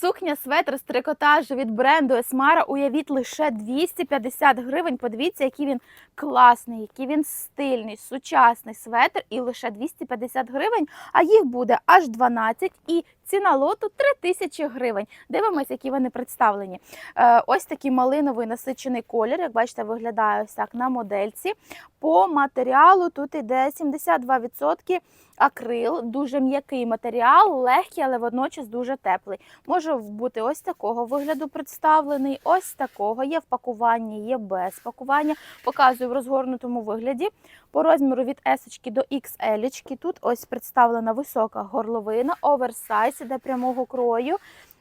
Сукня светр з трикотажу від бренду Есмара. уявіть лише 250 гривень. Подивіться, який він класний, який він стильний, сучасний светр і лише 250 гривень, а їх буде аж 12 і ціна лоту 3000 гривень. Дивимось, які вони представлені. Е, ось такий малиновий насичений колір, як бачите, виглядає ось так на модельці. По матеріалу тут іде 72% акрил, дуже м'який матеріал, легкий, але водночас дуже теплий. Може бути ось такого вигляду представлений, ось такого. Є в пакуванні, є без пакування. Показую в розгорнутому вигляді. По розміру від S до XL. Тут ось представлена висока горловина, оверсайз, іде прямого крою,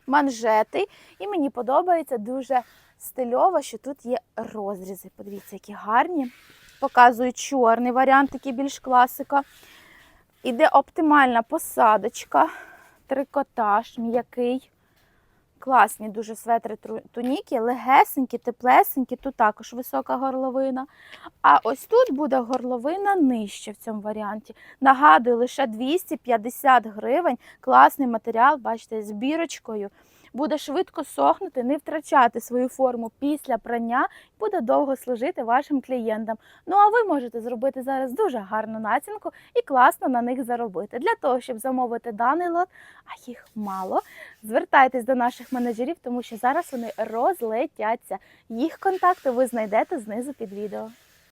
манжети. І мені подобається дуже стильово, що тут є розрізи. Подивіться, які гарні. Показую чорний варіант, такий більш класика. Іде оптимальна посадочка, трикотаж, м'який. Класні дуже светри туніки, легесенькі, теплесенькі, тут також висока горловина. А ось тут буде горловина нижче в цьому варіанті. Нагадую, лише 250 гривень. Класний матеріал, бачите, з бірочкою. Буде швидко сохнути, не втрачати свою форму після прання, буде довго служити вашим клієнтам. Ну а ви можете зробити зараз дуже гарну націнку і класно на них заробити. Для того, щоб замовити даний лот, а їх мало, звертайтесь до наших менеджерів, тому що зараз вони розлетяться. Їх контакти ви знайдете знизу під відео.